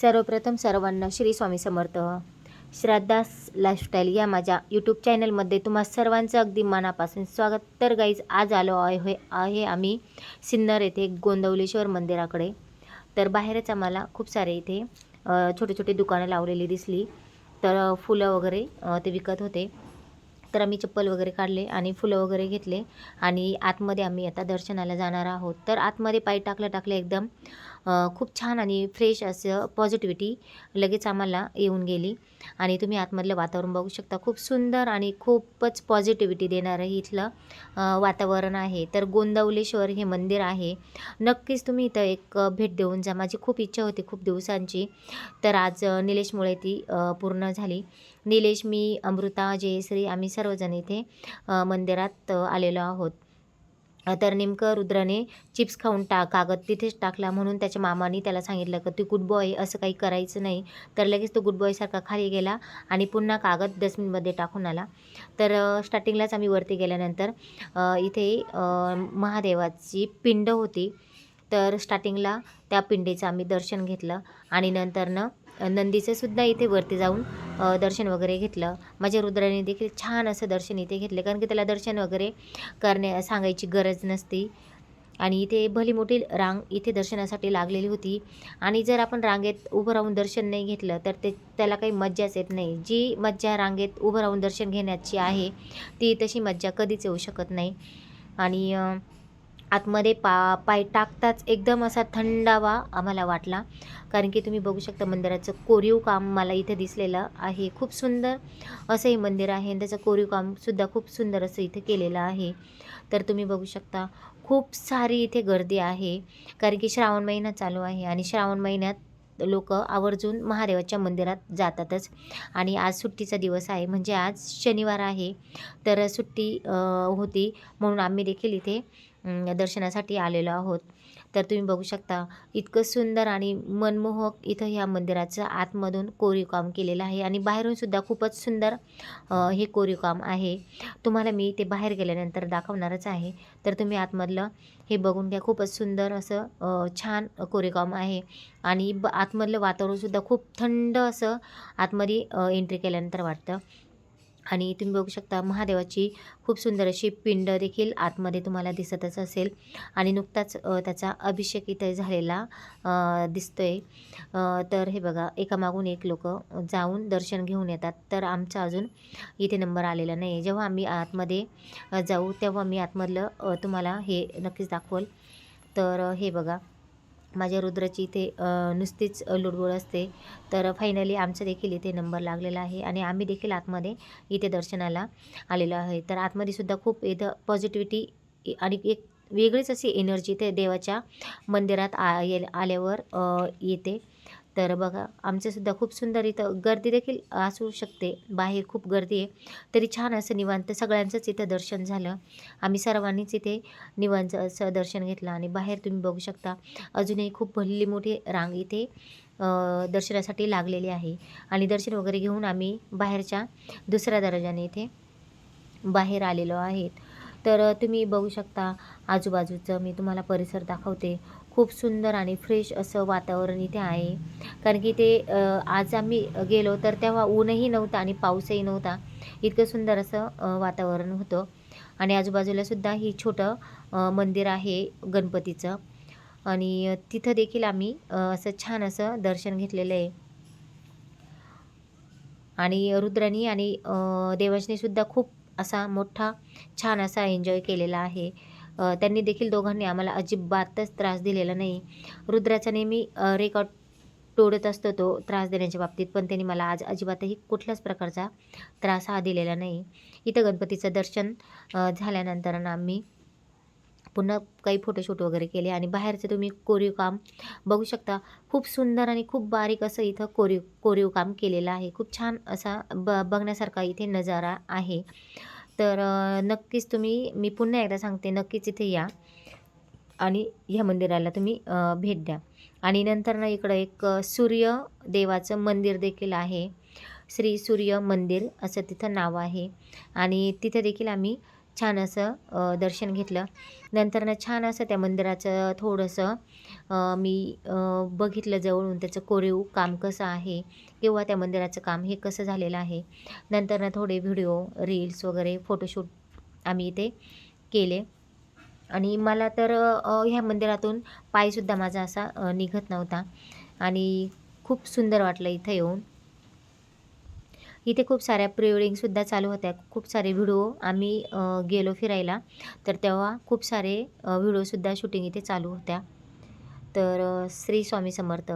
सर्वप्रथम सर्वांना श्री स्वामी समर्थ. श्राद्धास लाईफस्टाईल या माझ्या यूट्यूब चॅनलमध्ये तुम्हा सर्वांचं अगदी मनापासून स्वागत. तर गाईज आज आलो आहे आहे आम्ही सिन्नर येथे गोंदवलेश्वर मंदिराकडे. तर बाहेरच आम्हाला खूप सारे इथे छोटे छोटे दुकानं लावलेली दिसली. तर फुलं वगैरे ते विकत होते. तर आम्ही चप्पल वगैरे काढले आणि फुलं वगैरे घेतले. आणि आतमध्ये आम्ही आता दर्शनाला जाणार आहोत. तर आतमध्ये पाय टाकलं टाकलं एकदम खूप छान आणि फ्रेश असं पॉझिटिव्हिटी लगेच आम्हाला येऊन गेली. आणि तुम्ही आतमधलं वातावरण बघू शकता. खूप सुंदर आणि खूपच पॉझिटिव्हिटी देणारं इथलं वातावरण आहे. तर गोंदवलेश्वर हे मंदिर आहे. नक्कीच तुम्ही इथं एक भेट देऊन जा. माझी खूप इच्छा होती खूप दिवसांची. तर आज निलेशमुळे ती पूर्ण झाली. निलेश मी अमृता जयश्री आम्ही सर्वजण इथे मंदिरात आलेलो आहोत. तर नेमकं रुद्राने चिप्स खाऊन टा कागद तिथेच टाकला म्हणून त्याच्या मामाने त्याला सांगितलं की तू गुड बॉय असं काही करायचं नाही. तर लगेच तो गुड बॉयसारखा खाली गेला आणि पुन्हा कागद डस्टबिनमध्ये टाकून आला. तर स्टार्टिंगलाच आम्ही वरती गेल्यानंतर इथे महादेवाची पिंड होती. तर स्टार्टिंगला त्या पिंडीचं आम्ही दर्शन घेतलं आणि नंतरनं नंदीचं सुद्धा इथे वरती जाऊन दर्शन वगैरे घेतलं. माझ्या रुद्राने देखील छान असं दर्शन इथे घेतले. कारण की त्याला दर्शन वगैरे करण्या सांगायची गरज नसती. आणि इथे भली मोठी रांग इथे दर्शनासाठी लागलेली होती. आणि जर आपण रांगेत उभं राहून दर्शन नाही घेतलं तर ते त्याला काही मज्जाच येत नाही. जी मज्जा रांगेत उभं राहून दर्शन घेण्याची आहे ती तशी मज्जा कधीच येऊ शकत नाही. आणि आतमध्ये पा पाय टाकताच एकदम असा थंडावा आम्हाला वाटला. कारण की तुम्ही बघू शकता मंदिराचं कोरीव काम मला इथे दिसलेलं आहे. खूप सुंदर असं हे मंदिर आहे आणि त्याचं कोरीव कामसुद्धा खूप सुंदर असं इथे केलेलं आहे. तर तुम्ही बघू शकता खूप सारी इथे गर्दी आहे. कारण की श्रावण महिना चालू आहे आणि श्रावण महिन्यात लोक आवर्जून महादेवाच्या मंदिरात जातातच. आणि आज सुट्टीचा दिवस आहे. म्हणजे आज शनिवार आहे. तर सुट्टी होती म्हणून आम्ही देखील इथे दर्शनासाठी आलेलो आहोत. तर तुम्ही बघू शकता इतकं सुंदर आणि मनमोहक इथं ह्या मंदिराचं आतमधून कोरीवकाम केलेलं आहे आणि बाहेरूनसुद्धा खूपच सुंदर हे कोरीव काम आहे. तुम्हाला मी ते बाहेर गेल्यानंतर दाखवणारच आहे. तर तुम्ही आतमधलं हे बघून घ्या खूपच सुंदर असं छान कोरीवकाम आहे. आणि ब आतमधलं वातावरणसुद्धा खूप थंड असं आतमध्ये एंट्री केल्यानंतर वाटतं. आणि तुम्ही बघू शकता महादेवाची खूप सुंदर अशी पिंड देखील आतमध्ये तुम्हाला दिसतच असेल. आणि नुकताच त्याचा अभिषेक इथे झालेला दिसतोय. तर हे बघा एकामागून एक लोक जाऊन दर्शन घेऊन येतात. तर आमचा अजून इथे नंबर आलेला नाही आहे जेव्हा आम्ही आतमध्ये जाऊ तेव्हा मी आतमधलं तुम्हाला हे नक्कीच दाखवल. तर हे बघा माझ्या रुद्राची इथे नुसतीच लुडबुड असते. तर फायनली आमचा देखील इथे नंबर लागलेला आहे आणि आम्ही देखील आतमध्ये इथे दर्शनाला आलेलो आहे. तर आतमध्ये सुद्धा खूप इथं पॉझिटिव्हिटी आणि एक वेगळीच अशी एनर्जी ते देवाच्या मंदिरात आ ये आल्यावर येते. तर बघा आमचंसुद्धा खूप सुंदर इथं गर्दी देखील असू शकते. बाहेर खूप गर्दी आहे. तरी छान असं निवांत सगळ्यांचंच इथं दर्शन झालं. आम्ही सर्वांनीच इथे निवांत असं दर्शन घेतलं आणि बाहेर तुम्ही बघू शकता अजूनही खूप भल्ली मोठी रांग इथे दर्शनासाठी लागलेली आहे. आणि दर्शन वगैरे घेऊन आम्ही बाहेरच्या दुसऱ्या दर्जाने इथे बाहेर आलेलो आहेत. तर तुम्ही बघू शकता आजूबाजूचं मी तुम्हाला परिसर दाखवते. खूप सुंदर आणि फ्रेश असं वातावरण इथे आहे. कारण की ते आज आम्ही गेलो तर तेव्हा ऊनही नव्हतं आणि पाऊसही नव्हता. इतकं सुंदर असं वातावरण होतं. आणि आजूबाजूला सुद्धा ही छोटं मंदिर आहे गणपतीचं. आणि तिथं देखील आम्ही असं छान असं दर्शन घेतलेलं आहे. आणि रुद्रानी आणि देवशनीसुद्धा खूप असा मोठा छान असा एन्जॉय केलेला आहे. त्यांनी देखील दोघांनी आम्हाला अजिबातच त्रास दिलेला नाही. रुद्राचा नेहमी रेकॉर्ड तोडत असतो तो त्रास देण्याच्या बाबतीत. पण त्यांनी मला आज अजिबातही कुठल्याच प्रकारचा त्रास हा दिलेला नाही. इथं गणपतीचं दर्शन झाल्यानंतर आम्ही पुन्हा काही फोटोशूट वगैरे केले. आणि बाहेरचं तुम्ही कोरीव काम बघू शकता. खूप सुंदर आणि खूप बारीक असं इथं कोरीव कोरीव काम केलेलं आहे. खूप छान असा ब बघण्यासारखा इथे नजारा आहे. तर नक्कीच तुम्ही मी पुन्हा एकदा सांगते नक्कीच इथे या. आणि ह्या मंदिराला तुम्ही भेट द्या. आणि नंतर ना इकडं एक सूर्य देवाचं मंदिर देखील आहे. श्री सूर्य मंदिर असं तिथं नाव आहे. आणि तिथे देखील आम्ही छान असं दर्शन घेतलं. नंतर ना छान असं त्या मंदिराचं थोडंसं मी बघितलं जवळून त्याचं कोरीव काम कसं आहे किंवा त्या मंदिराचं काम हे कसं झालेलं आहे. नंतर ना थोडे व्हिडिओ रील्स वगैरे फोटोशूट आम्ही इथे केले. आणि मला तर ह्या मंदिरातून पायसुद्धा माझा असा निघत नव्हता. आणि खूप सुंदर वाटलं इथं येऊन. इथे खूप साऱ्या प्री वेडिंगसुद्धा चालू होत्या. खूप सारे व्हिडिओ आम्ही गेलो फिरायला. तर तेव्हा खूप सारे व्हिडिओसुद्धा शूटिंग इथे चालू होत्या. तर श्री स्वामी समर्थ.